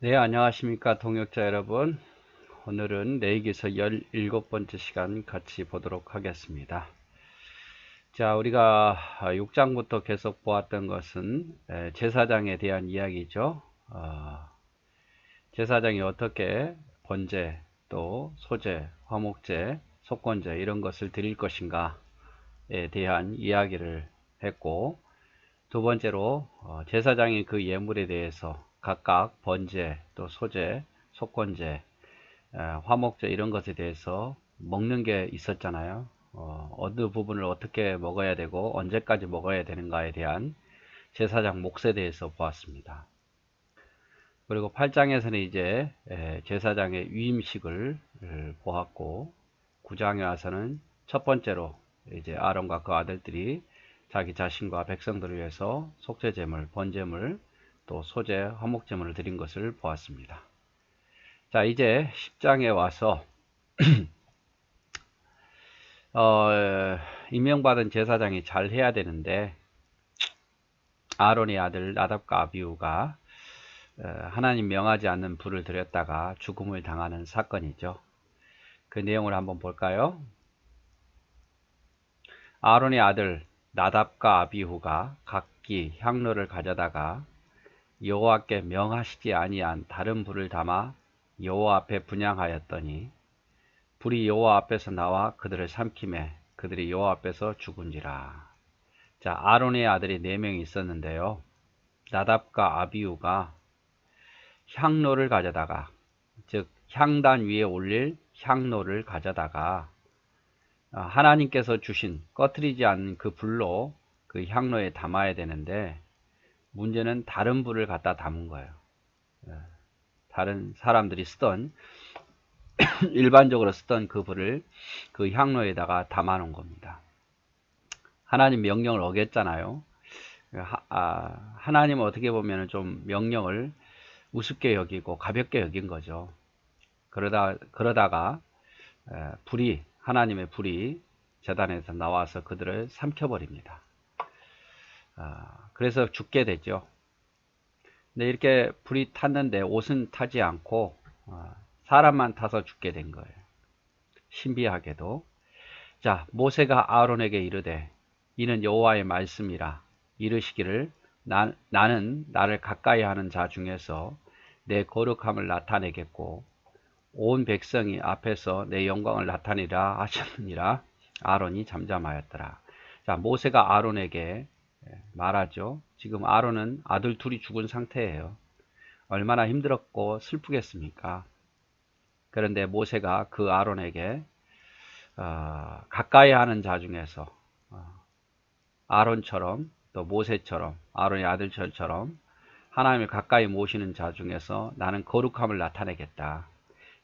네, 안녕하십니까, 동역자 여러분. 오늘은 레이기서 17번째 시간 같이 보도록 하겠습니다. 자, 우리가 6장부터 계속 보았던 것은 제사장에 대한 이야기죠. 어, 제사장이 어떻게 번제, 또 소제, 화목제, 속건제 이런 것을 드릴 것인가에 대한 이야기를 했고 두 번째로 어, 제사장이 그 예물에 대해서 각각 번제, 또 소제, 속건제, 화목제 이런 것에 대해서 먹는 게 있었잖아요. 어, 어느 부분을 어떻게 먹어야 되고 언제까지 먹어야 되는가에 대한 제사장 몫에 대해서 보았습니다. 그리고 8장에서는 이제 제사장의 위임식을 보았고 9장에 와서는 첫 번째로 이제 아론과 그 아들들이 자기 자신과 백성들을 위해서 속죄제물, 번제물, 또 소재, 화목제물을 드린 것을 보았습니다. 자, 이제 10장에 와서 어, 임명받은 제사장이 잘 해야 되는데 아론의 아들 나답과 아비우가 어, 하나님 명하지 않는 불을 들였다가 죽음을 당하는 사건이죠. 그 내용을 한번 볼까요? 아론의 아들 나답과 아비후가 각기 향로를 가져다가 여호와께 명하시지 아니한 다른 불을 담아 여호와 앞에 분양하였더니 불이 여호와 앞에서 나와 그들을 삼킴에 그들이 여호와 앞에서 죽은지라. 자, 아론의 아들이 네 명이 있었는데요. 나답과 아비우가 향로를 가져다가 즉 향단 위에 올릴 향로를 가져다가 아, 하나님께서 주신 꺼트리지 않는 그 불로 그 향로에 담아야 되는데 문제는 다른 불을 갖다 담은 거예요. 예. 다른 사람들이 쓰던 일반적으로 쓰던 그 불을 그 향로에다가 담아 놓은 겁니다. 하나님 명령을 어겼잖아요. 아, 하나님은 어떻게 보면 좀 명령을 우습게 여기고 가볍게 여긴 거죠. 그러다 그러다가 불이 하나님의 불이 재단에서 나와서 그들을 삼켜버립니다. 아, 그래서 죽게 되죠. 근데 이렇게 불이 탔는데 옷은 타지 않고 아, 사람만 타서 죽게 된 거예요. 신비하게도 자 모세가 아론에게 이르되 이는 여호와의 말씀이라 이르시기를 나, 나는 나를 가까이 하는 자 중에서 내 거룩함을 나타내겠고 온 백성이 앞에서 내 영광을 나타내라 하셨느니라 아론이 잠잠하였더라. 자 모세가 아론에게 예, 말하죠. 지금 아론은 아들 둘이 죽은 상태예요. 얼마나 힘들었고 슬프겠습니까? 그런데 모세가 그 아론에게 어, 가까이 하는 자 중에서 어, 아론처럼 또 모세처럼 아론의 아들처럼 하나님을 가까이 모시는 자 중에서 나는 거룩함을 나타내겠다.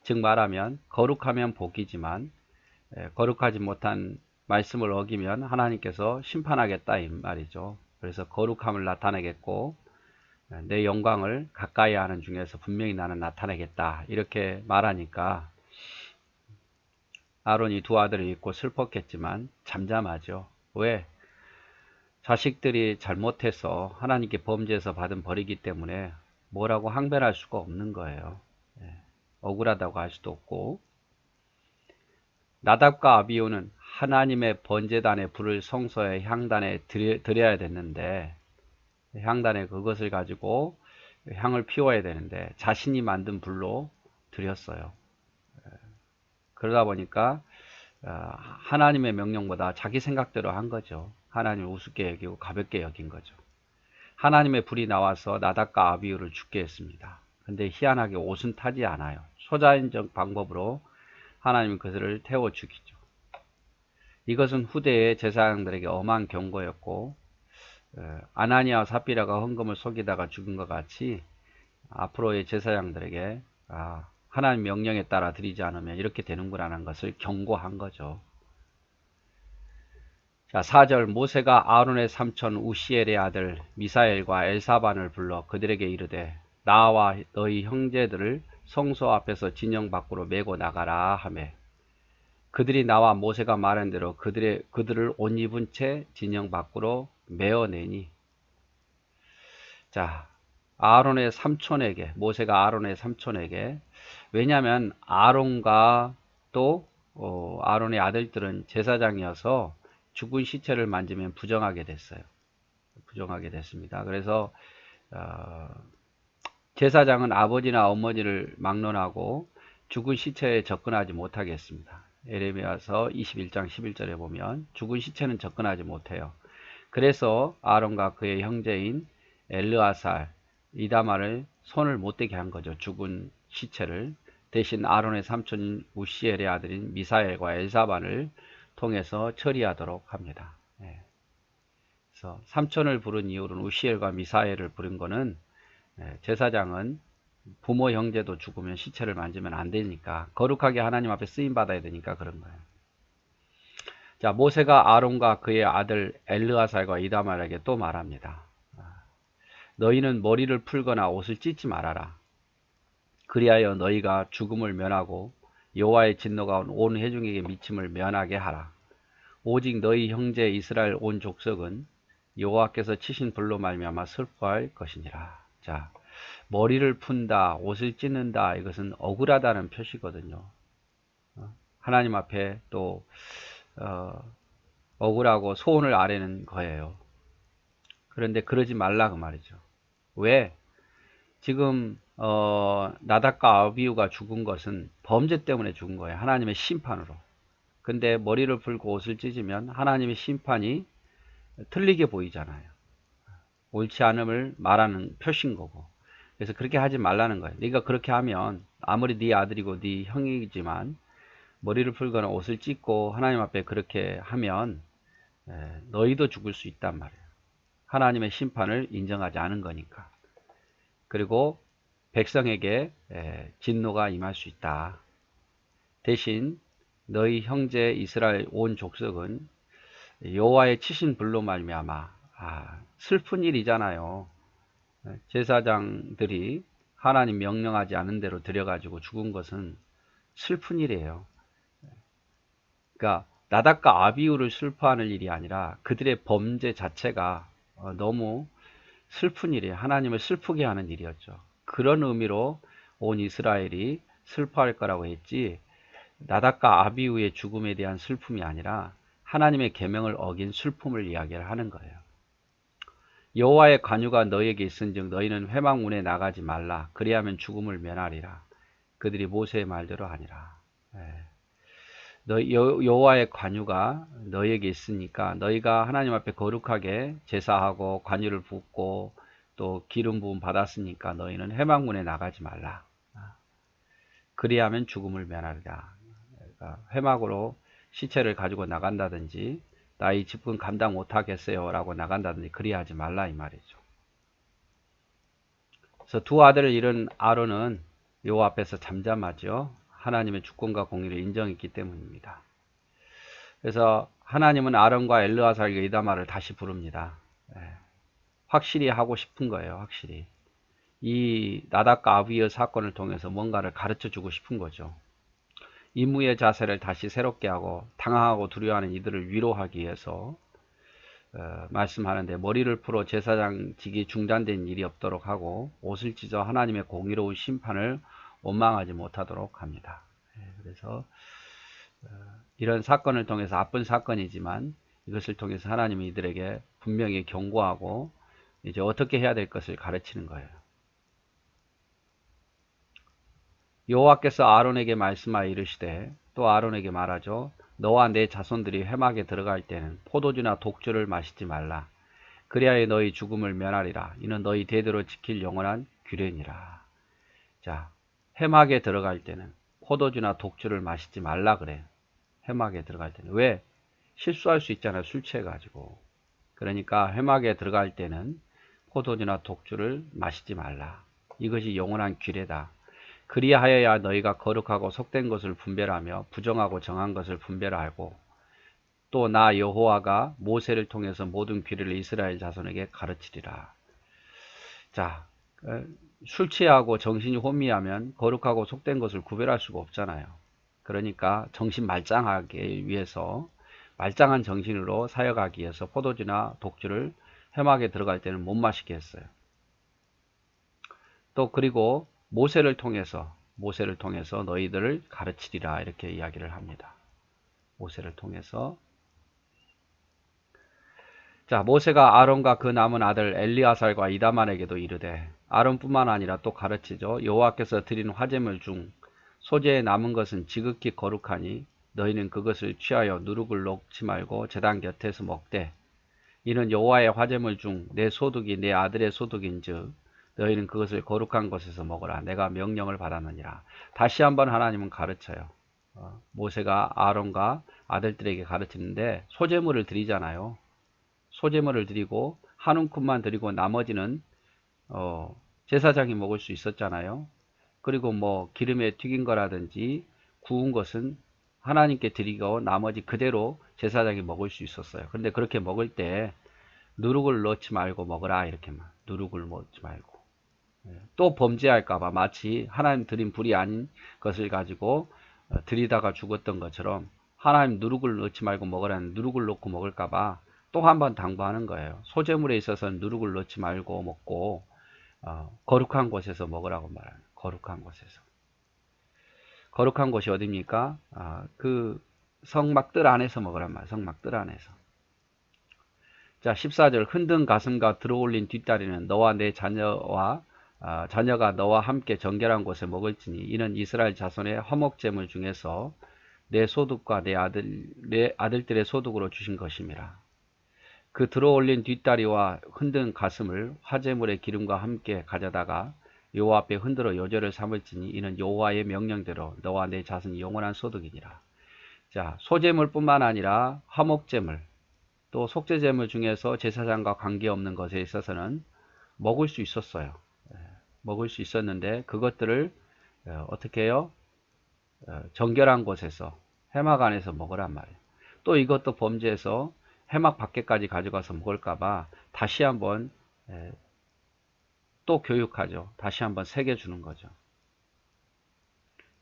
즉 말하면 거룩하면 복이지만 예, 거룩하지 못한 말씀을 어기면 하나님께서 심판하겠다 이 말이죠. 그래서 거룩함을 나타내겠고 내 영광을 가까이 하는 중에서 분명히 나는 나타내겠다 이렇게 말하니까 아론이 두 아들을 잊고 슬펐겠지만 잠잠하죠. 왜? 자식들이 잘못해서 하나님께 범죄해서 받은 벌이기 때문에 뭐라고 항변할 수가 없는 거예요. 예, 억울하다고 할 수도 없고 나답과 아비오는 하나님의 번제단의 불을 성소의 향단에 드려야 됐는데 향단에 그것을 가지고 향을 피워야 되는데 자신이 만든 불로 드렸어요. 그러다 보니까 어, 하나님의 명령보다 자기 생각대로 한 거죠. 하나님을 우습게 여기고 가볍게 여긴 거죠. 하나님의 불이 나와서 나답과 아비우를 죽게 했습니다. 근데 희한하게 옷은 타지 않아요. 소자인적 방법으로 하나님은 그들을 태워 죽이죠. 이것은 후대의 제사장들에게 엄한 경고였고 아나니아와 사피라가 헌금을 속이다가 죽은 것 같이 앞으로의 제사장들에게 아, 하나님 명령에 따라 드리지 않으면 이렇게 되는구나라는 것을 경고한 거죠. 자, 4절 모세가 아론의 삼촌 우시엘의 아들 미사엘과 엘사반을 불러 그들에게 이르되 나와 너희 형제들을 성소 앞에서 진영 밖으로 메고 나가라 하매 그들이 나와 모세가 말한 대로 그들의, 그들을 옷 입은 채 진영 밖으로 메어내니 자 아론의 삼촌에게 모세가 아론의 삼촌에게 왜냐하면 아론과 또 어, 아론의 아들들은 제사장이어서 죽은 시체를 만지면 부정하게 됐어요. 부정하게 됐습니다. 그래서 어, 제사장은 아버지나 어머니를 막론하고 죽은 시체에 접근하지 못하게 했습니다. 에레미야서 21장 11절에 보면 죽은 시체는 접근하지 못해요. 그래서 아론과 그의 형제인 엘르아살, 이다마를 손을 못 대게 한 거죠. 죽은 시체를 대신 아론의 삼촌인 우시엘의 아들인 미사엘과 엘사반을 통해서 처리하도록 합니다. 예. 그래서 삼촌을 부른 이유는 우시엘과 미사엘을 부른 거는 예, 제사장은 부모 형제도 죽으면 시체를 만지면 안 되니까 거룩하게 하나님 앞에 쓰임 받아야 되니까 그런 거예요. 자 모세가 아론과 그의 아들 엘르아살과 이다말에게 또 말합니다. 너희는 머리를 풀거나 옷을 찢지 말아라. 그리하여 너희가 죽음을 면하고 여호와의 진노가 온 회중에게 미침을 면하게 하라. 오직 너희 형제 이스라엘 온 족속은 여호와께서 치신 불로 말미암아 슬퍼할 것이니라. 자, 머리를 푼다, 옷을 찢는다, 이것은 억울하다는 표시거든요. 어, 하나님 앞에 또 어, 억울하고 소원을 아뢰는 거예요. 그런데 그러지 말라 그 말이죠. 왜? 지금 어, 나닥과 아비우가 죽은 것은 범죄 때문에 죽은 거예요. 하나님의 심판으로. 근데 머리를 풀고 옷을 찢으면 하나님의 심판이 틀리게 보이잖아요. 옳지 않음을 말하는 표시인 거고. 그래서 그렇게 하지 말라는 거예요. 네가 그렇게 하면 아무리 네 아들이고 네 형이지만 머리를 풀거나 옷을 찢고 하나님 앞에 그렇게 하면 너희도 죽을 수 있단 말이에요. 하나님의 심판을 인정하지 않은 거니까. 그리고 백성에게 진노가 임할 수 있다. 대신 너희 형제 이스라엘 온 족속은 여호와의 치신 불로 말미암아 아, 슬픈 일이잖아요. 제사장들이 하나님 명령하지 않은 대로 들여가지고 죽은 것은 슬픈 일이에요. 그러니까 나닥과 아비우를 슬퍼하는 일이 아니라 그들의 범죄 자체가 어, 너무 슬픈 일이에요. 하나님을 슬프게 하는 일이었죠. 그런 의미로 온 이스라엘이 슬퍼할 거라고 했지 나닥과 아비우의 죽음에 대한 슬픔이 아니라 하나님의 계명을 어긴 슬픔을 이야기를 하는 거예요. 여호와의 관유가 너에게 있은즉 너희는 회막문에 나가지 말라 그리하면 죽음을 면하리라. 그들이 모세의 말대로 하니라. 예. 너 여호와의 관유가 너에게 있으니까 너희가 하나님 앞에 거룩하게 제사하고 관유를 붓고 또 기름 부음 받았으니까 너희는 해방문에 나가지 말라. 그리하면 죽음을 면하리라. 그러니까 회막으로 시체를 가지고 나간다든지 나이 집은 감당 못하겠어요 라고 나간다든지 그리하지 말라 이 말이죠. 그래서 두 아들을 잃은 아론은 요 앞에서 잠잠하죠. 하나님의 주권과 공의를 인정했기 때문입니다. 그래서 하나님은 아론과 엘르아살과 이다마를 다시 부릅니다. 예. 확실히 하고 싶은 거예요. 확실히. 이 나닥과 아비의 사건을 통해서 뭔가를 가르쳐 주고 싶은 거죠. 임무의 자세를 다시 새롭게 하고 당황하고 두려워하는 이들을 위로하기 위해서 어, 말씀하는데 머리를 풀어 제사장직이 중단된 일이 없도록 하고 옷을 찢어 하나님의 공의로운 심판을 원망하지 못하도록 합니다. 예, 그래서 어, 이런 사건을 통해서 아픈 사건이지만 이것을 통해서 하나님이 이들에게 분명히 경고하고 이제 어떻게 해야 될 것을 가르치는 거예요. 여호와께서 아론에게 말씀하여 이르시되 또 아론에게 말하죠. 너와 내 자손들이 회막에 들어갈 때는 포도주나 독주를 마시지 말라. 그리하여 너희 죽음을 면하리라. 이는 너희 대대로 지킬 영원한 규례니라. 자, 해막에 들어갈 때는 포도주나 독주를 마시지 말라 그래. 해막에 들어갈 때는. 왜? 실수할 수 있잖아요. 술 취해 가지고. 그러니까 해막에 들어갈 때는 포도주나 독주를 마시지 말라. 이것이 영원한 규례다. 그리하여야 너희가 거룩하고 속된 것을 분별하며 부정하고 정한 것을 분별하고 또 나 여호와가 모세를 통해서 모든 규례를 이스라엘 자손에게 가르치리라. 자, 어, 술 취하고 정신이 혼미하면 거룩하고 속된 것을 구별할 수가 없잖아요. 그러니까 정신 말짱하기 위해서 말짱한 정신으로 사역하기 위해서 포도주나 독주를 해막에 들어갈 때는 못 마시게 했어요. 또 그리고 모세를 통해서 모세를 통해서 너희들을 가르치리라 이렇게 이야기를 합니다. 모세를 통해서 자 모세가 아론과 그 남은 아들 엘리아살과 이다만에게도 이르되 아론뿐만 아니라 또 가르치죠. 여호와께서 드린 화제물 중 소재에 남은 것은 지극히 거룩하니 너희는 그것을 취하여 누룩을 놓지 말고 제단 곁에서 먹되 이는 여호와의 화제물 중 내 소득이 내 아들의 소득인즉 너희는 그것을 거룩한 곳에서 먹으라. 내가 명령을 받았느니라. 다시 한번 하나님은 가르쳐요. 어, 모세가 아론과 아들들에게 가르치는데 소제물을 드리잖아요. 소제물을 드리고 한 움큼만 드리고 나머지는 어, 제사장이 먹을 수 있었잖아요. 그리고 뭐 기름에 튀긴 거라든지 구운 것은 하나님께 드리고 나머지 그대로 제사장이 먹을 수 있었어요. 그런데 그렇게 먹을 때 누룩을 넣지 말고 먹으라 이렇게만. 누룩을 넣지 말고. 예. 또 범죄할까봐 마치 하나님 드린 불이 아닌 것을 가지고 어, 드리다가 죽었던 것처럼 하나님 누룩을 넣지 말고 먹으라는 누룩을 넣고 먹을까봐 또 한 번 당부하는 거예요. 소재물에 있어서는 누룩을 넣지 말고 먹고 어, 거룩한 곳에서 먹으라고 말하는 거룩한 곳에서 거룩한 곳이 어디입니까? 아, 그 성막들 안에서 먹으란 말, 성막들 안에서. 자, 14절 흔든 가슴과 들어올린 뒷다리는 너와 내 자녀와 아, 자녀가 너와 함께 정결한 곳에 먹을지니 이는 이스라엘 자손의 화목제물 중에서 내 소득과 내 아들 내 아들들의 소득으로 주신 것임이라. 그 들어올린 뒷다리와 흔든 가슴을 화제물의 기름과 함께 가져다가 여호와 앞에 흔들어 요절을 삼을지니 이는 여호와의 명령대로 너와 내 자손이 영원한 소득이니라. 자, 소재물뿐만 아니라 화목재물 또 속죄재물 중에서 제사장과 관계없는 것에 있어서는 먹을 수 있었어요. 예, 먹을 수 있었는데 그것들을 어, 어떻게 해요? 어, 정결한 곳에서 해막 안에서 먹으란 말이에요. 또 이것도 범죄해서 해막 밖에까지 가져가서 먹을까봐 다시 한번 예, 또 교육하죠. 다시 한번 새겨주는 거죠.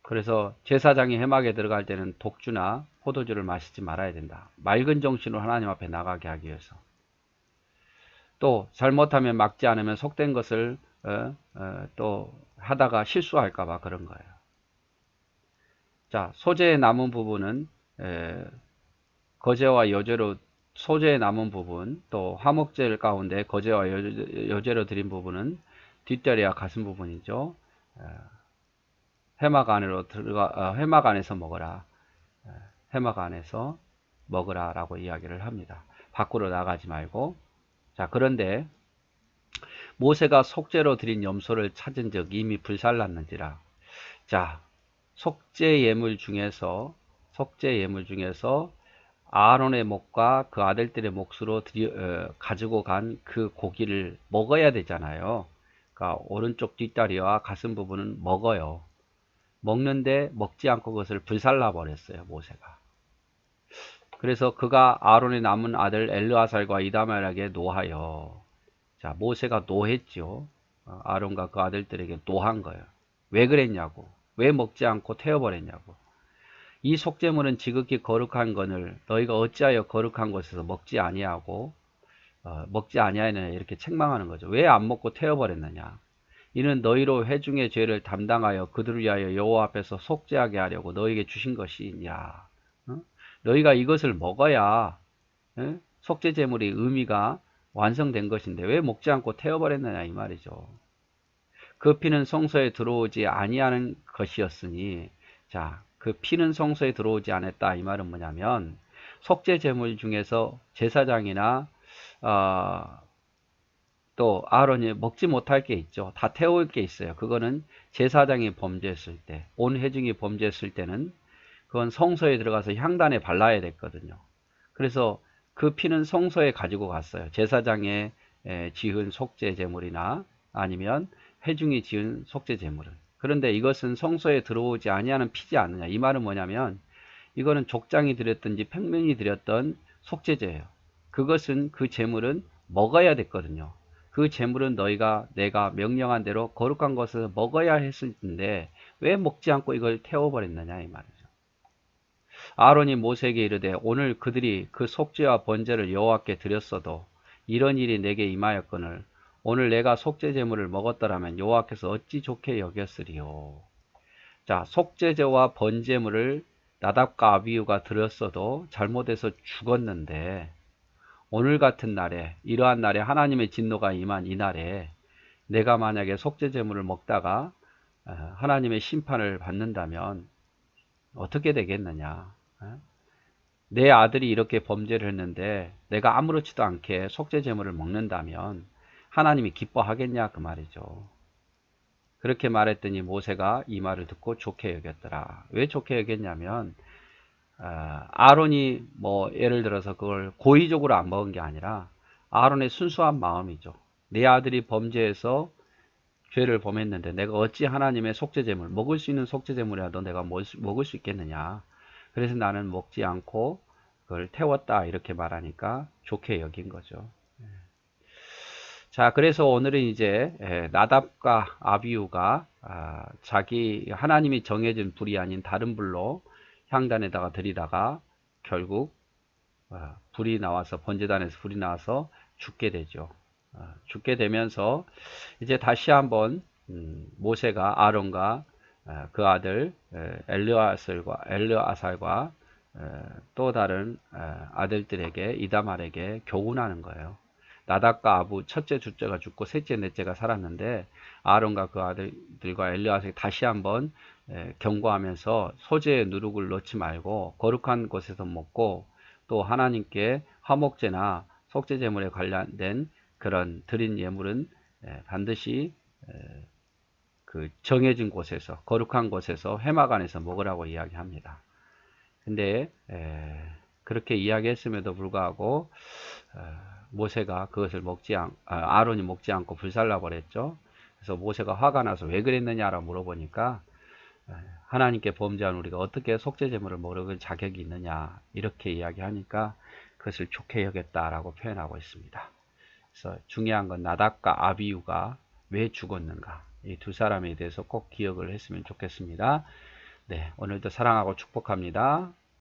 그래서 제사장이 해막에 들어갈 때는 독주나 포도주를 마시지 말아야 된다. 맑은 정신으로 하나님 앞에 나가게 하기 위해서. 또 잘못하면 막지 않으면 속된 것을 어, 어, 또 하다가 실수할까봐 그런 거예요. 자 소재에 남은 부분은 에, 거제와 여제로 소재에 남은 부분 또 화목재 가운데 거제와 여제 로 드린 부분은 뒷다리와 가슴 부분이죠. 해막 안으로 들어가 어, 해막 안에서 먹어라. 해막 안에서 먹으라라고 이야기를 합니다. 밖으로 나가지 말고 자 그런데 모세가 속죄로 드린 염소를 찾은 적 이미 불살랐는지라 자 속죄 예물 중에서 속죄 예물 중에서 아론의 목과 그 아들들의 몫으로 드리, 어, 가지고 간 그 고기를 먹어야 되잖아요. 그러니까 오른쪽 뒷다리와 가슴 부분은 먹어요. 먹는데 먹지 않고 그것을 불살라 버렸어요. 모세가. 그래서 그가 아론의 남은 아들 엘르아살과 이다말에게 노하여 자 모세가 노했죠. 어, 아론과 그 아들들에게 노한 거예요. 왜 그랬냐고. 왜 먹지 않고 태워버렸냐고. 이 속죄물은 지극히 거룩한 것을 너희가 어찌하여 거룩한 곳에서 먹지 아니하고 어, 먹지 아니하느냐 이렇게 책망하는 거죠. 왜 안 먹고 태워버렸느냐. 이는 너희로 회중의 죄를 담당하여 그들을 위하여 여호와 앞에서 속죄하게 하려고 너희에게 주신 것이냐. 어? 너희가 이것을 먹어야 어? 속죄 제물의 의미가 완성된 것인데 왜 먹지 않고 태워버렸느냐 이 말이죠. 그 피는 성소에 들어오지 아니하는 것이었으니 자, 그 피는 성소에 들어오지 않았다 이 말은 뭐냐면 속죄 제물 중에서 제사장이나 어, 또 아론이 먹지 못할 게 있죠. 다 태울 게 있어요. 그거는 제사장이 범죄했을 때, 온 회중이 범죄했을 때는 그건 성소에 들어가서 향단에 발라야 됐거든요. 그래서 그 피는 성소에 가지고 갔어요. 제사장의 지은 속죄 제물이나 아니면 회중이 지은 속죄 제물은. 그런데 이것은 성소에 들어오지 아니하는 피지 않느냐. 이 말은 뭐냐면 이거는 족장이 드렸든지 평민이 드렸던 속죄제예요. 그것은 그 재물은 먹어야 됐거든요. 그 재물은 너희가 내가 명령한 대로 거룩한 것을 먹어야 했을 텐데 왜 먹지 않고 이걸 태워버렸느냐 이 말이죠. 아론이 모세에게 이르되 오늘 그들이 그 속죄와 번제를 여호와께 드렸어도 이런 일이 내게 임하였거늘 오늘 내가 속죄 제물을 먹었더라면 여호와께서 어찌 좋게 여겼으리요. 자, 속죄제와 번제물을 나답과 아비유가 드렸어도 잘못해서 죽었는데 오늘 같은 날에 이러한 날에 하나님의 진노가 임한 이 날에 내가 만약에 속죄 제물을 먹다가 어, 하나님의 심판을 받는다면 어떻게 되겠느냐? 어? 내 아들이 이렇게 범죄를 했는데 내가 아무렇지도 않게 속죄 제물을 먹는다면 하나님이 기뻐하겠냐 그 말이죠. 그렇게 말했더니 모세가 이 말을 듣고 좋게 여겼더라. 왜 좋게 여겼냐면 아, 아론이 뭐 예를 들어서 그걸 고의적으로 안 먹은 게 아니라 아론의 순수한 마음이죠. 내 아들이 범죄해서 죄를 범했는데 내가 어찌 하나님의 속죄제물 먹을 수 있는 속죄제물이라도 내가 먹을 수 있겠느냐. 그래서 나는 먹지 않고 그걸 태웠다 이렇게 말하니까 좋게 여긴 거죠. 자, 그래서 오늘은 이제 나답과 아비우가 아, 자기 하나님이 정해진 불이 아닌 다른 불로 향단에다가 들이다가 결국 어, 불이 나와서 번제단에서 불이 나와서 죽게 되죠. 어, 죽게 되면서 이제 다시 한번 음, 모세가 아론과 어, 그 아들 엘르아살과 엘르아살과 또 다른 아들들에게 이다말에게 교훈하는 거예요. 나답과 아부 첫째, 둘째가 죽고 셋째, 넷째가 살았는데 아론과 그 아들들과 엘리아스에 다시 한번 경고하면서 소재에 누룩을 넣지 말고 거룩한 곳에서 먹고 또 하나님께 화목제나 속죄제물에 관련된 그런 드린 예물은 반드시 그 정해진 곳에서 거룩한 곳에서 회막 안에서 먹으라고 이야기합니다. 근데 그렇게 이야기했음에도 불구하고 어, 모세가 그것을 먹지 않, 아, 아론이 먹지 않고 불살라 버렸죠. 그래서 모세가 화가 나서 왜 그랬느냐라고 물어보니까 하나님께 범죄한 우리가 어떻게 속죄 제물을 먹을 자격이 있느냐 이렇게 이야기하니까 그것을 좋게 여겼다라고 표현하고 있습니다. 그래서 중요한 건 나답과 아비유가 왜 죽었는가 이 두 사람에 대해서 꼭 기억을 했으면 좋겠습니다. 네, 오늘도 사랑하고 축복합니다.